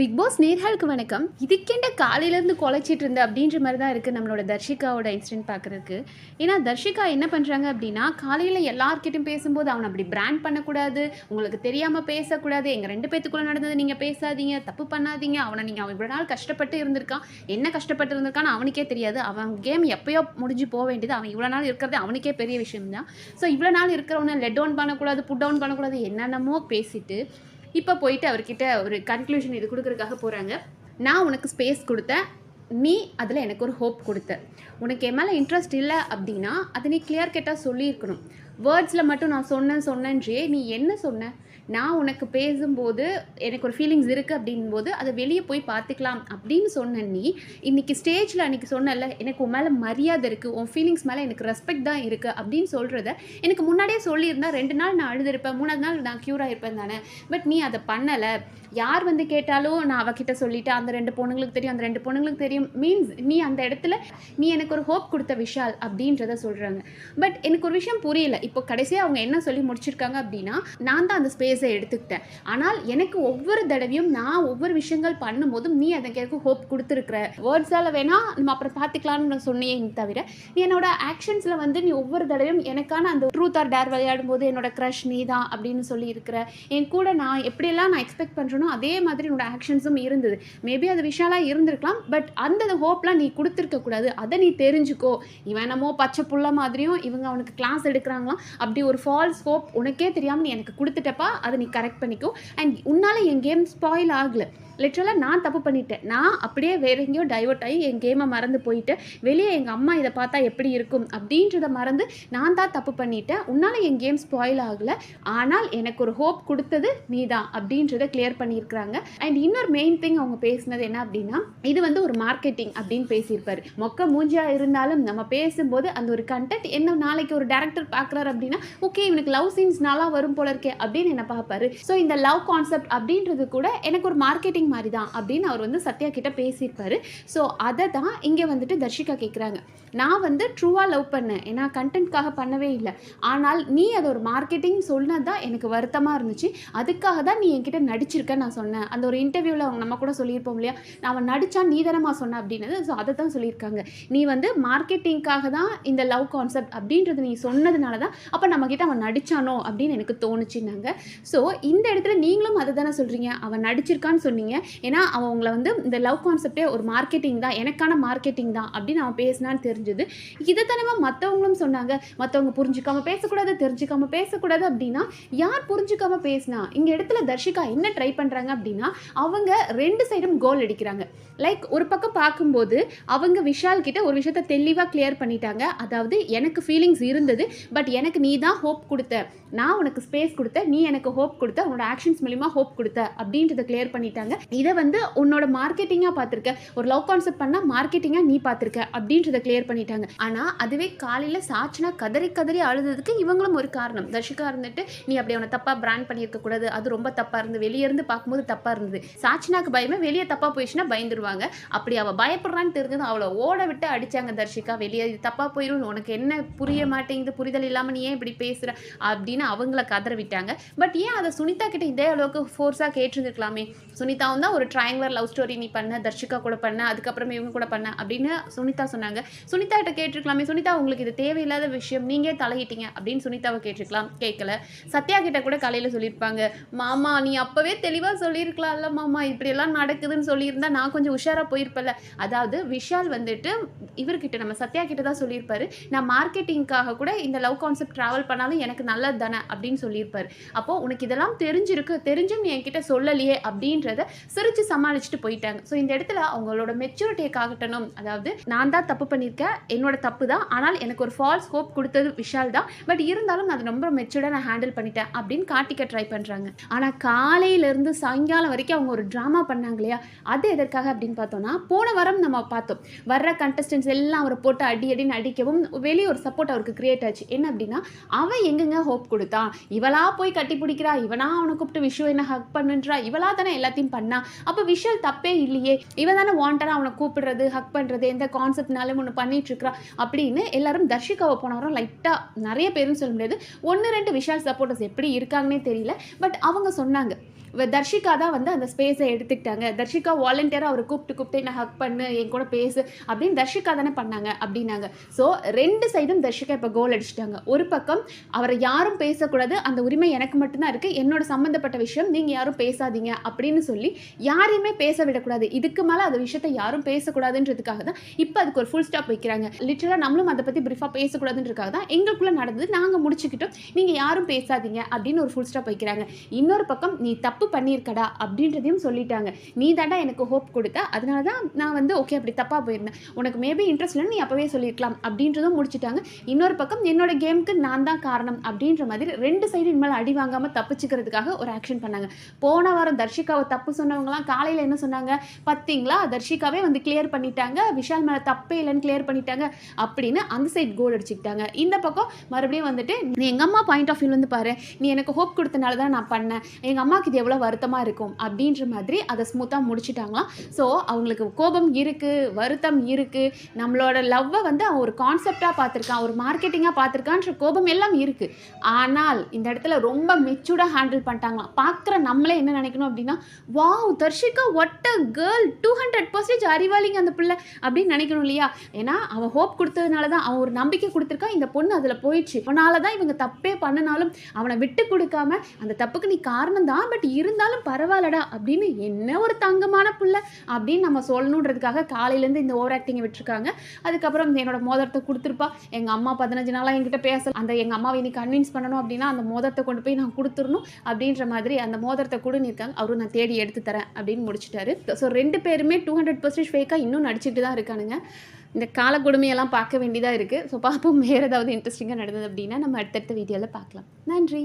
Big pass நேர்களுக்கு வணக்கம். இதுக்கெண்ட காலையிலேருந்து குலைச்சிட்டு இருந்த அப்படின்ற மாதிரி தான் இருக்குது நம்மளோட தர்ஷிகாவோட இன்சிடென்ட் பார்க்குறதுக்கு. ஏன்னா தர்ஷிகா என்ன பண்ணுறாங்க அப்படின்னா காலையில் எல்லார்கிட்டையும் பேசும்போது அவனை அப்படி பிராண்ட் பண்ணக்கூடாது உங்களுக்கு தெரியாமல் பேசக்கூடாது எங்கள் ரெண்டு பேத்துக்குள்ளே நடந்தது நீங்கள் பேசாதீங்க தப்பு பண்ணாதீங்க அவனை நீங்கள் அவன் இவ்வளோ நாள் கஷ்டப்பட்டு இருந்திருக்கான் என்ன கஷ்டப்பட்டு இருந்திருக்கான்னு அவனுக்கே தெரியாது. அவன் கேம் எப்போயோ முடிஞ்சு போக வேண்டியது அவன் இவ்வளோ நாள் இருக்கிறது அவனுக்கே பெரிய விஷயம் தான் ஸோ இவ்வளோ நாள் இருக்கிறவனை லெட் டவுன் பண்ணக்கூடாது புட் டவுன் பண்ணக்கூடாது என்னென்னமோ பேசிட்டு இப்போ போயிட்டு அவர்கிட்ட ஒரு கன்க்ளூஷன் இது கொடுக்குறதுக்காக போகிறாங்க நான் உனக்கு ஸ்பேஸ் கொடுத்தேன். நீ அதில் எனக்கு ஒரு ஹோப் கொடுத்த. உனக்கு என் மேலே இன்ட்ரெஸ்ட் இல்லை அப்படின்னா அதை நீ கிளியர் கேட்டால் சொல்லியிருக்கணும். வேர்ட்ஸில் மட்டும் நான் சொன்னேன் சொன்னேன்றே நீ என்ன சொன்ன? நான் உனக்கு பேசும்போது எனக்கு ஒரு ஃபீலிங்ஸ் இருக்குது அப்படின்போது அதை வெளியே போய் பார்த்துக்கலாம் அப்படின்னு சொன்ன நீ இன்றைக்கி ஸ்டேஜில் அன்றைக்கி சொன்னல எனக்கு உன் மேலே மரியாதை இருக்குது உன் ஃபீலிங்ஸ் மேலே எனக்கு ரெஸ்பெக்ட் தான் இருக்குது அப்படின்னு சொல்கிறத எனக்கு முன்னாடியே சொல்லியிருந்தால் ரெண்டு நாள் நான் அழுதுருப்பேன் மூணாவது நாள் நான் க்யூராக இருப்பேன் தானே. பட் நீ அதை பண்ணலை. யார் வந்து கேட்டாலும் நான் அவகிட்ட சொல்லிட்டேன் அந்த ரெண்டு பொண்ணுங்களுக்கு தெரியும் அந்த ரெண்டு பொண்ணுங்களுக்கு தெரியும். மீன்ஸ் நீ அந்த இடத்துல நீ எனக்கு ஒரு ஹோப் கொடுத்த விஷால் அப்படின்றத சொல்கிறாங்க பட் எனக்கு ஒரு விஷயம் புரியல. இப்போ கடைசியாக அவங்க என்ன சொல்லி முடிச்சிருக்காங்க அப்படின்னா நான் தான் அந்த ஸ்பேஸை எடுத்துக்கிட்டேன். ஆனால் எனக்கு ஒவ்வொரு தடவையும் நான் ஒவ்வொரு விஷயங்கள் பண்ணும்போதும் நீ அதை எனக்கு ஹோப் கொடுத்துருக்குற. வேர்ட்ஸால் வேணால் நம்ம அப்புறம் பார்த்துக்கலாம்னு சொன்னேன் தவிர. நீ என்னோட ஆக்ஷன்ஸில் வந்து நீ ஒவ்வொரு தடவையும் எனக்கான அந்த ட்ரூத் ஆர் டேர் விளையாடும் போது என்னோட க்ரஷ் நீ தான் அப்படின்னு சொல்லி இருக்கிற. என் கூட நான் எப்படியெல்லாம் நான் எக்ஸ்பெக்ட் பண்ணுறேனோ அதே மாதிரி என்னோட ஆக்ஷன்ஸும் இருந்தது. மேபி அது விஷாலாக இருந்திருக்கலாம் பட் அந்த ஹோப்லாம் நீ கொடுத்துருக்க கூடாது. அதை நீ தெரிஞ்சுக்கோ. இவன் என்னமோ பச்சை புள்ள மாதிரியும் இவங்க அவனுக்கு கிளாஸ் பண்ணலாம். அப்படி ஒரு ஃபால்ஸ் ஹோப் உனக்கே தெரியாமல் நீ எனக்கு கொடுத்துட்டப்பா அதை நீ கரெக்ட் பண்ணிக்கோ. அண்ட் உன்னால் என் கேம் ஸ்பாயில் ஆகலை. லிட்ரலாக நான் தப்பு பண்ணிட்டேன். நான் அப்படியே வேற எங்கேயோ டைவர்ட் ஆகி என் கேமை மறந்து போயிட்டேன் வெளியே எங்கள் அம்மா இதை பார்த்தா எப்படி இருக்கும் அப்படின்றத மறந்து நான் தான் தப்பு பண்ணிட்டேன். உன்னால் என் கேம் ஸ்பாயில் ஆகலை. ஆனால் எனக்கு ஒரு ஹோப் கொடுத்தது நீ தான் அப்படின்றத கிளியர் பண்ணியிருக்கிறாங்க. அண்ட் இன்னொரு மெயின் திங் அவங்க பேசினது என்ன அப்படின்னா இது வந்து ஒரு மார்க்கெட்டிங் அப்படின்னு பேசியிருப்பாரு. மொக்க மூஞ்சியாக இருந்தாலும் நம்ம பேசும்போது அந்த ஒரு கண்டென்ட் என்ன நாளைக்கு ஒரு டேரக்டர் பார்க்குறாரு அப்படின்னா ஓகே இவனுக்கு லவ் சீன்ஸ் நல்லா வரும் போல இருக்கே அப்படின்னு என்ன பார்ப்பாரு. ஸோ இந்த லவ் கான்செப்ட் அப்படின்றது கூட எனக்கு ஒரு மார்க்கெட்டிங் மாதிரி தான் அப்படின்னு அவர் வந்து சத்யா கிட்ட பேசியிருப்பாரு. ஸோ அதை தான் இங்கே வந்துட்டு தர்ஷிகா கேட்குறாங்க நான் வந்து ட்ரூவாக லவ் பண்ணேன். ஏன்னா கண்டென்ட்காக பண்ணவே இல்லை. ஆனால் நீ அதை ஒரு மார்க்கெட்டிங் சொன்னது தான் எனக்கு வருத்தமாக இருந்துச்சு. அதுக்காக தான் நீ என்கிட்ட நடிச்சிருக்க நான் சொன்னேன். அந்த ஒரு இன்டர்வியூவில் அவங்க நம்ம கூட சொல்லியிருப்போம் இல்லையா? நான் அவன் நடித்தா நீ தானம்மா சொன்ன அப்படின்னது. ஸோ அதை தான் சொல்லியிருக்காங்க. நீ வந்து மார்க்கெட்டிங்காக தான் இந்த லவ் கான்செப்ட் அப்படின்றது நீ சொன்னதுனால தான் அப்போ நம்மக்கிட்ட அவன் நடித்தானோ அப்படின்னு எனக்கு தோணுச்சுன்னாங்க. ஸோ இந்த இடத்துல நீங்களும் அதை தானே சொல்கிறீங்க அவன் நடிச்சிருக்கான்னு சொன்னீங்க. ஏன்னா அவன் உங்களை வந்து இந்த லவ் கான்செப்டே ஒரு மார்க்கெட்டிங் தான் எனக்கான மார்க்கெட்டிங் தான் அப்படின்னு அவன் பேசினான்னு தெரிஞ்சது. இதை தானே மற்றவங்களும் சொன்னாங்க. மற்றவங்க புரிஞ்சுக்காம பேசக்கூடாது தெரிஞ்சுக்காம பேசக்கூடாது அப்படின்னா யார் புரிஞ்சுக்காம பேசினா? இங்கே இடத்துல தர்ஷிகா என்ன ட்ரை பண்ணுறாங்க அப்படின்னா அவங்க ரெண்டு சைடும் கோல் அடிக்கிறாங்க. லைக் ஒரு பக்கம் பார்க்கும்போது அவங்க விஷால் கிட்ட ஒரு விஷயத்த தெளிவாக கிளியர் பண்ணிட்டாங்க. அதாவது எனக்கு ஃபீலிங்ஸ் இருந்தது பட் எனக்கு நீ தான் ஹோப் கொடுத்த. நான் உனக்கு ஸ்பேஸ் கொடுத்த நீ எனக்கு ஹோப் கொடுத்த உன்னோட ஆக்ஷன்ஸ் மூலிமா ஹோப் கொடுத்த அப்படின்றத கிளியர் பண்ணிட்டாங்க. இதை வந்து உன்னோட மார்க்கெட்டிங்காக பார்த்துருக்க. ஒரு லவ் கான்செப்ட் பண்ணால் மார்க்கெட்டிங்காக நீ பார்த்துருக்க அப்படின்றத கிளியர் பண்ணிட்டாங்க. ஆனால் அதுவே காலையில் சாட்சினா கதறி கதறி அழுதுக்கு இவங்களும் ஒரு காரணம். தர்ஷிகா இருந்துட்டு நீ அப்படி அவனை தப்பாக பிராண்ட் பண்ணியிருக்கக்கூடாது அது ரொம்ப தப்பாக இருந்து வெளியே இருந்து பார்க்கும்போது தப்பாக இருந்தது. சாட்சினாக்கு பயமே வெளியே தப்பாக போயிடுச்சுன்னா பயந்துருவாங்க அப்படி அவள் பயப்படுறான்னு தெரிஞ்சதும் அவளை ஓட விட்டு அடிச்சாங்க தர்ஷிகா. வெளியே இது தப்பாக போயிடும் உனக்கு என்ன புரிய மாட்டேங்குது? புரிதல் இல்லாமல் நீ ஏன் இப்படி பேசுகிற அப்படின்னு அவங்கள கதற விட்டாங்க. பட் ஏன் அதை சுனிதா கிட்ட இதே அளவுக்கு ஃபோர்ஸாக கேட்டிருந்துருக்கலாமே? சுனிதாவும் தான் ஒரு ட்ரையாங்குலர் லவ் ஸ்டோரி நீ பண்ண தர்ஷிகா கூட பண்ண அதுக்கப்புறமே இவங்க கூட பண்ண அப்படின்னு சுனிதா சொன்னாங்க. சுனிதா கிட்ட கேட்டிருக்கலாமே? சுனிதா உங்களுக்கு இது தேவையில்லாத விஷயம். நீங்கள் தலையிட்டீங்க? அப்படின்னு சுனிதாவை கேட்டிருக்கலாம். கேட்கல. சத்யா கிட்ட கூட காலையில் சொல்லியிருப்பாங்க. மாமா நீ அப்போவே தெளிவாக சொல்லியிருக்கலாம்ல மாமா. இப்படியெல்லாம் நடக்குதுன்னு சொல்லியிருந்தா நான் கொஞ்சம் உஷாராக போயிருப்பல அதாவது விஷால் வந்துட்டு இவர்கிட்ட நம்ம சத்யா கிட்ட தான் சொல்லியிருப்பாரு. நான் மார்க்கெட்டிங்காக கூட இந்த லவ் கான்செப்ட் ட்ராவல் பண்ணாலும் எனக்கு நல்லது தானே அப்படின்னு சொல்லியிருப்பாரு. அப்போது உனக்கு இதெல்லாம் தெரிஞ்சிருக்கு தெரிஞ்சும் என்கிட்ட சொல்லலையே அப்படின்றத சிரிச்சு சமாளிச்சுட்டு போயிட்டாங்க. ஸோ இந்த இடத்துல அவங்களோட மெச்சூரிட்டியை காட்டணும் அதாவது நான் தான் தப்பு பண்ணியிருக்கேன் என்னோட தப்பு தான். ஆனால் எனக்கு ஒரு ஃபால்ஸ் ஹோப் கொடுத்தது விஷால் தான். பட் இருந்தாலும் அது ரொம்ப மெச்சூர்டாக நான் ஹேண்டில் பண்ணிட்டேன் அப்படின்னு காட்டிக்க ட்ரை பண்ணுறாங்க ஆனால் காலையிலேருந்து சாயங்காலம் வரைக்கும் அவங்க ஒரு ட்ராமா பண்ணாங்க இல்லையா? அது எதற்காக அப்படின்னு பார்த்தோன்னா போன வாரம் நம்ம பார்த்தோம். வர்ற கண்டஸ்டன்ஸ் எல்லாம் அவரை போட்டு அடி அடின்னு அடிக்கவும் வெளியே ஒரு சப்போர்ட் அவருக்கு கிரியேட் ஆச்சு. என்ன அப்படின்னா அவன் எங்கெங்க ஹோப் கொடுத்தான் இவளா போய் கட்டி பிடிக்கிறா? இவனா அவனை கூப்பிட்டு விஷு என்ன ஹக் பண்ணுன்றா? இவளா தானே எல்லாத்தையும் பண்ணா? அப்போ விஷுவல் தப்பே இல்லையே. இவன் தானே வாண்டடாக அவனை கூப்பிடுறது ஹக் பண்ணுறது எந்த கான்செப்ட்னாலும் ஒன்று பண்ணிட்டு இருக்கா அப்படின்னு எல்லாரும் தர்ஷிகாவை போன வாரம் லைட்டாக நிறைய பேருன்னு சொல்ல முடியாது. ஒன்று ரெண்டு விஷால் சப்போர்ட்டர்ஸ் எப்படி இருக்காங்கன்னே தெரியல. பட் அவங்க சொன்னாங்க இவ தர்ஷிகா தான் வந்து அந்த ஸ்பேஸை எடுத்துக்கிட்டாங்க. தர்ஷிகா வாலண்டியராக அவரை கூப்பிட்டு கூப்பிட்டு என்ன ஹக் பண்ணு என் கூட பேசு அப்படின்னு தர்ஷிகா தானே பண்ணாங்க அப்படின்னாங்க. ஸோ ரெண்டு சைடும் தர்ஷிகா இப்போ கோல் அடிச்சிட்டாங்க. ஒரு பக்கம் அவரை யாரும் பேசக்கூடாது அந்த உரிமை எனக்கு மட்டும்தான் இருக்குது என்னோட சம்மந்தப்பட்ட விஷயம் நீங்கள் யாரும் பேசாதீங்க அப்படின்னு சொல்லி யாரையுமே பேச விடக்கூடாது. இதுக்கு மேலே அந்த விஷயத்தை யாரும் பேசக்கூடாதுன்றதுக்காக தான் இப்போ அதுக்கு ஒரு ஃபுல் ஸ்டாப் வைக்கிறாங்க. லிட்டரலாக நம்மளும் அதை பற்றி ப்ரீஃபாக பேசக்கூடாதுன்றதுக்காக தான் எங்களுக்குள்ளே நடந்தது. நாங்கள் முடிச்சுக்கிட்டோம். நீங்கள் யாரும் பேசாதீங்க அப்படின்னு ஒரு ஃபுல் ஸ்டாப் வைக்கிறாங்க. இன்னொரு பக்கம் நீ தப்பு தப்பு பண்ணியிருக்கடா அப்படின்றதையும் சொல்லிட்டாங்க. நீ தாண்டா எனக்கு ஹோப் கொடுத்த. அதனால தான் நான் வந்து ஓகே அப்படி தப்பாக போயிருந்தேன். உனக்கு மேபி இன்ட்ரெஸ்ட் இல்லைன்னு நீ அப்போவே சொல்லியிருக்கலாம் அப்படின்றதும் முடிச்சிட்டாங்க. இன்னொரு பக்கம் என்னோட கேமுக்கு நான் தான் காரணம் அப்படின்ற மாதிரி ரெண்டு சைடு இனிமேல் அடி வாங்காமல் தப்பிச்சுக்கிறதுக்காக ஒரு ஆக்ஷன் பண்ணாங்க. போன வாரம் தர்ஷிகாவை தப்பு சொன்னவங்களாம் காலையில் என்ன சொன்னாங்க? பார்த்தீங்களா தர்ஷிகாவே வந்து கிளியர் பண்ணிட்டாங்க. விஷால் மேலே தப்பே இல்லைன்னு கிளியர் பண்ணிட்டாங்க. அப்படின்னு அந்த சைட் கோல் அடிச்சுக்கிட்டாங்க. இந்த பக்கம் மறுபடியும் வந்துட்டு நீ எங்கள் அம்மா பாயிண்ட் ஆஃப் வியூ வந்து பாரு. நீ எனக்கு ஹோப் கொடுத்தனால தான் நான் பண்ணேன். எங்கள் அம்மாவுக்கு இது எவ்வளோ வருத்தமாக இருக்கும் அப்படின்ற மாதிரி அதை ஸ்மூத்தாக முடிச்சிட்டாங்களாம். ஸோ அவங்களுக்கு கோபம் இருக்குது வருத்தம் இருக்குது நம்மளோட லவ்வை வந்து அவன் ஒரு கான்செப்டாக பார்த்துருக்கான் ஒரு மார்க்கெட்டிங்காக பார்த்துருக்கான்ற கோபம் எல்லாம் இருக்குது ஆனால் இந்த இடத்துல ரொம்ப மெச்சூர்டாக ஹேண்டில் பண்ணிட்டாங்களாம். பார்க்குற நம்மளே என்ன நினைக்கணும் அப்படின்னா wow Darshika what a girl two hundred percentage அறிவாளிங்க அந்த பிள்ளை அப்படின்னு நினைக்கணும் இல்லையா? ஏன்னா அவன் ஹோப் கொடுத்ததுனால தான் அவன் ஒரு நம்பிக்கை கொடுத்துருக்கான். இந்த பொண்ணு அதில் போயிடுச்சு. அவனால தான் இவங்க தப்பே பண்ணினாலும் அவனை விட்டு கொடுக்காம அந்த தப்புக்கு நீ காரணம் தான் பட் இருந்தாலும் பரவாயில்லடா அப்படின்னு என்ன ஒரு தங்கமான புள்ள அப்படின்னு நம்ம சொல்லணுன்றதுக்காக காலையிலேருந்து இந்த ஓவர் ஆக்டிங்கை விட்டுருக்காங்க. அதுக்கப்புறம் என்னோட மோதிரத்தை கொடுத்துருப்பா. எங்கள் அம்மா பதினஞ்சு நாளாக என்கிட்ட பேச அந்த எங்கள் அம்மாவை நீ கன்வின்ஸ் பண்ணணும் அப்படின்னா அந்த மோதிரத்தை கொண்டு போய் நான் கொடுத்துடணும் அப்படின்ற மாதிரி அந்த மோதிரத்தை கொடுன்னு இருக்காங்க அவரும் நான் தேடி எடுத்து தரேன் அப்படின்னு முடிச்சிட்டாரு. ஸோ ரெண்டு பேருமே டூ ஹண்ட்ரட் பர்சன்ட் ஃபேக்காக இன்னும் நடிச்சிட்டு தான் இருக்கானுங்க. இந்த கால கொடுமையெல்லாம் பார்க்க வேண்டியதாக இருக்குது ஸோ பார்ப்போம் வேறு ஏதாவது இன்ட்ரெஸ்டிங்காக நடந்தது அப்படின்னா நம்ம அடுத்தடுத்த வீடியோவில் பார்க்கலாம். நன்றி.